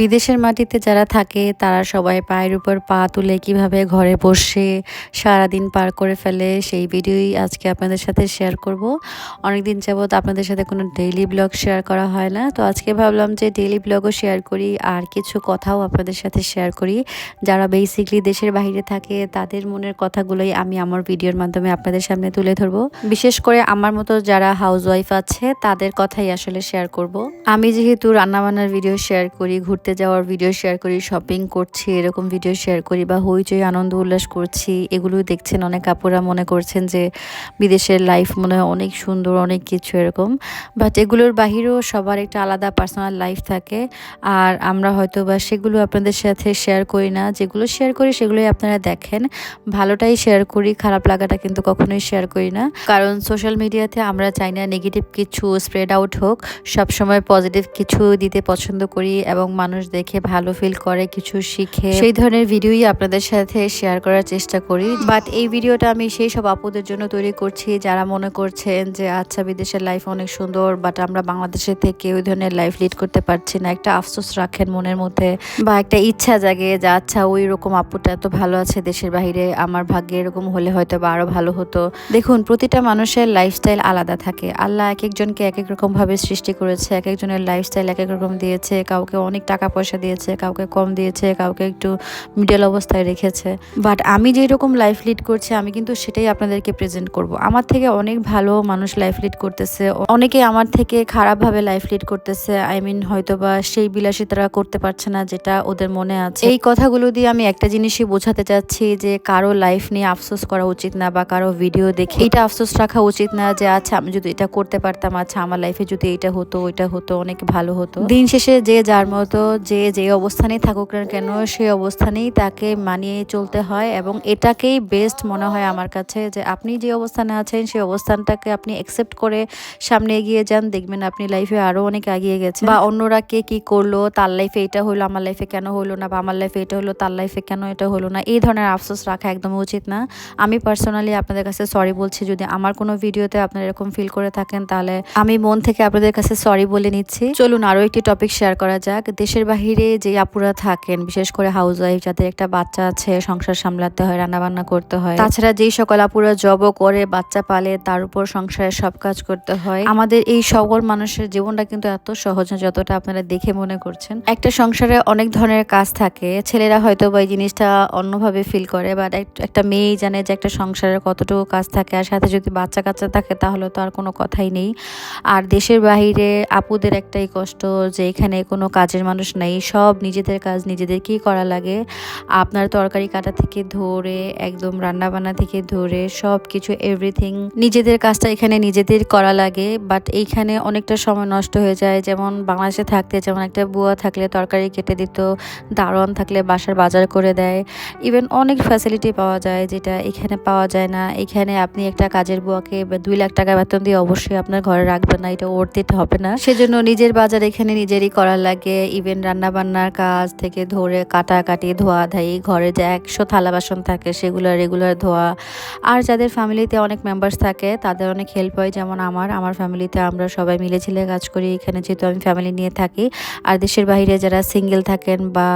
বিদেশের মাটিতে যারা থাকে, তারা সবাই পায়ের উপর পা তুলে কীভাবে ঘরে বসে সারাদিন পার করে ফেলে সেই ভিডিওই আজকে আপনাদের সাথে শেয়ার করব। অনেকদিন যাবৎ আপনাদের সাথে কোনো ডেইলি ব্লগ শেয়ার করা হয় না। তো আজকে ভাবলাম যে ডেইলি ব্লগও শেয়ার করি, আর কিছু কথাও আপনাদের সাথে শেয়ার করি। যারা বেসিকলি দেশের বাইরে থাকে, তাদের মনের কথাগুলোই আমি আমার ভিডিওর মাধ্যমে আপনাদের সামনে তুলে ধরবো। বিশেষ করে আমার মতো যারা হাউস ওয়াইফ আছে, তাদের কথাই আসলে শেয়ার করব। আমি যেহেতু রান্নাবান্নার ভিডিও শেয়ার করি, ঘুরতে যাওয়ার ভিডিও শেয়ার করি শপিং করছি, এরকম ভিডিও শেয়ার করি বা হইচই, আনন্দ উল্লাস করছি এগুলো দেখছেন অনেক আপুরা মনে করছেন যে বিদেশের লাইফ মনে হয় অনেক সুন্দর, অনেক কিছু এরকম। বাট এগুলোর বাহিরেও সবার একটা আলাদা পার্সোনাল লাইফ থাকে। আর আমরা হয়তো বা সেগুলো আপনাদের সাথে শেয়ার করি না। যেগুলো শেয়ার করি, সেগুলোই আপনারা দেখেন। ভালোটাই শেয়ার করি, খারাপ লাগাটা কিন্তু কখনোই শেয়ার করি না। কারণ সোশ্যাল মিডিয়াতে আমরা চাই না নেগেটিভ কিছু স্প্রেড আউট হোক। সবসময় পজিটিভ কিছু দিতে পছন্দ করি এবং মানুষ দেখে ভালো ফিল করে কিছু শিখে। সেই ধরনের ভিডিওই আপনাদের সাথে শেয়ার করার চেষ্টা করি। বাট এই ভিডিওটা আমি সেই সব আপুদের জন্য তৈরি করছি যারা মনে করছেন যে আচ্ছা বিদেশের লাইফ অনেক সুন্দর বাট আমরা বাংলাদেশের থেকে ওই ধরনের লাইফ লিড করতে পারছি না। একটা আফসোস রাখেন মনের মধ্যে। বা একটা ইচ্ছা জাগে যে আচ্ছা ওই রকম আপুটা এত ভালো আছে দেশের বাইরে আমার ভাগ্যে এরকম হলে হয়তো বা আরও ভালো হতো। দেখুন প্রতিটা মানুষের লাইফস্টাইল আলাদা থাকে। আল্লাহ এক একজনকে এক এক রকম ভাবে সৃষ্টি করেছে এক একজনের লাইফস্টাইল এক এক রকম দিয়েছে কাউকে অনেক টাকা পয়সা দিয়েছে, কাউকে কম দিয়েছে, কাউকে একটু মিডল অবস্থায় রেখেছে। বাট আমি যেই রকম লাইফ লিড করছি, আমি কিন্তু সেটাই আপনাদেরকে প্রেজেন্ট করব। আমার থেকে অনেক ভালো মানুষ লাইফ লিড করতেছে। অনেকে আমার থেকে খারাপভাবে লাইফ লিড করতেছে। আই মিন হয়তো বা সেই বিলাসিতারা করতে পারছে না যেটা ওদের মনে আছে। এই কথাগুলো দিয়ে আমি একটা জিনিসই বোঝাতে চাচ্ছি যে কারও লাইফ নিয়ে আফসোস করা উচিত না বা কারও ভিডিও দেখে এটা আফসোস রাখা উচিত না যে আচ্ছা আমি যদি এটা করতে পারতাম আচ্ছা আমার লাইফে যদি এটা হতো, ওইটা হতো, অনেক ভালো হতো। দিন শেষে যে যার মতো যে যে অবস্থানেই থাকুক না কেন, সেই অবস্থানেই তাকে মানিয়ে চলতে হয় এবং এটাকেই বেস্ট মনে হয় আমার কাছে যে আপনি যে অবস্থানে আছেন, সেই অবস্থানটাকে আপনি অ্যাকসেপ্ট করে সামনে এগিয়ে যান। দেখবেন আপনি লাইফে আরও অনেক এগিয়ে গেছে বা অন্যরা কে কী করল, তার লাইফে এটা হলো, আমার লাইফে কেন হলো না? বা আমার লাইফে এটা হলো, তার লাইফে কেন এটা হলো না? এই ধরনের আফসোস রাখা একদম উচিত না। আমি পার্সোনালি আপনাদের কাছে সরি বলছি। যদি আমার কোনো ভিডিওতে আপনারা এরকম ফিল করে থাকেন, তাহলে আমি মন থেকে আপনাদের কাছে সরি বলে নিচ্ছি। চলুন আরও একটি টপিক শেয়ার করা যাক। দেশের বাহিরে যে আপুরা থাকেন, বিশেষ করে হাউস ওয়াইফ যাদের একটা বাচ্চা আছে, সংসার সামলাতে হয়, রান্নাবান্না করতে হয়। তাছাড়া যেই সকল আপুরা জবও করে, বাচ্চা পালে, তার উপর সংসারের সব কাজ করতে হয়। আমাদের এই সকল মানুষের জীবনটা কিন্তু এত সহজ না, যতটা আপনারা দেখে মনে করছেন। একটা সংসারে অনেক ধরনের কাজ থাকে। ছেলেরা হয়তো বা এই জিনিসটা অন্যভাবে ফিল করে বাট একটা মেয়েই জানে যে একটা সংসারের কতটুকু কাজ থাকে, আর সাথে যদি বাচ্চা কাচ্চা থাকে, তাহলে তো আর কোনো কথাই নেই। আর দেশের বাহিরে আপুদের একটাই কষ্ট যে এখানে কোনো কাজের মানুষ নেই, সব নিজেদের কাজ নিজেদেরকেই করা লাগে। আপনার তরকারি কাটা থেকে ধরে, একদম রান্না বান্না থেকে ধরে সব কিছু এভরিথিং নিজেদের কাজটা এখানে নিজেদের করা লাগে। বাট এইখানে অনেকটা সময় নষ্ট হয়ে যায়। যেমন বাংলাদেশে থাকতে, যেমন একটা বুয়া থাকলে তরকারি কেটে দিত, দারোয়ান থাকলে বাসার বাজার করে দেয়। ইভেন অনেক ফ্যাসিলিটি পাওয়া যায় যেটা এখানে পাওয়া যায় না। এখানে আপনি একটা কাজের বুয়াকে দুই লাখ টাকা বেতন দিয়ে অবশ্যই আপনার ঘরে রাখবেন না, এটা ওর্থ হবে না। সেজন্য নিজের বাজার এখানে নিজেরই করা লাগে। ইভেন রান্না বান্নার কাজ থেকে ধরে কাটাকাটি ধোয়া ধাই ঘরে যে একশো থালা বাসন থাকে সেগুলো রেগুলার ধোয়া। আর যাদের ফ্যামিলিতে অনেক মেম্বার্স থাকে, তাদের অনেক হেল্প হয়। যেমন আমার আমার ফ্যামিলিতে আমরা সবাই মিলে ঝিলে কাজ করি। এখানে যেহেতু আমি ফ্যামিলি নিয়ে থাকি, আর দেশের বাইরে যারা সিঙ্গেল থাকেন বা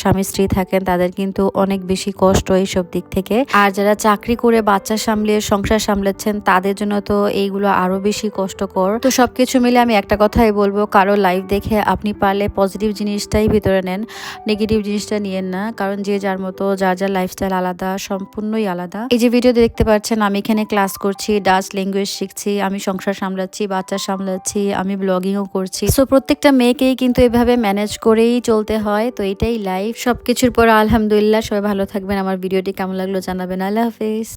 স্বামী স্ত্রী থাকেন, তাদের কিন্তু অনেক বেশি কষ্ট এইসব দিক থেকে। আর যারা চাকরি করে বাচ্চা সামলিয়ে, সংসার সামলাচ্ছেন, তাদের জন্য তো এইগুলো আরও বেশি কষ্টকর। তো সবকিছু মিলে আমি একটা কথাই বলব, কারও লাইফ দেখে আপনি পারলে পজিটিভ জিনিসটাই ভিতরে নেন। নেগেটিভ জিনিসটা নিয়েন না, কারণ যে যার মতো যা যার লাইফস্টাইল আলাদা, সম্পূর্ণই আলাদা। এই যে ভিডিও দেখতে পাচ্ছেন, আমি এখানে ক্লাস করছি ডাচ ল্যাঙ্গুয়েজ শিখছি, আমি সংসার সামলাচ্ছি, বাচ্চা সামলাচ্ছি, আমি ব্লগিংও করছি। সো প্রত্যেকটা মেয়েকেই কিন্তু এভাবে ম্যানেজ করেই চলতে হয়, তো এটাই লাইফ সবকিছুর পর আলহামদুলিল্লাহ, সবাই ভালো থাকবেন। আমার ভিডিওটি কেমন লাগল জানাবেন। আল্লাহ হাফেজ।